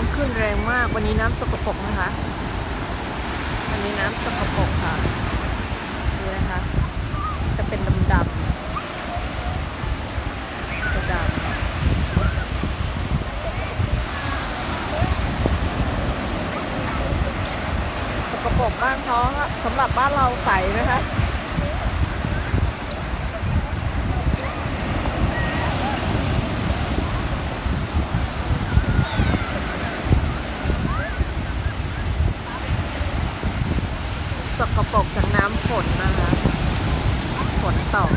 น้ำขึ้นแรงมาก วันนี้น้ำสกปรกนะคะ วันนี้น้ำสกปรกค่ะดูนะคะ จะเป็นดำดำๆจะดำสกปรกบ้านเขาอะสำหรับบ้านเราใสนะคะ ส กปรกจากน้ำฝนนะคะฝนตก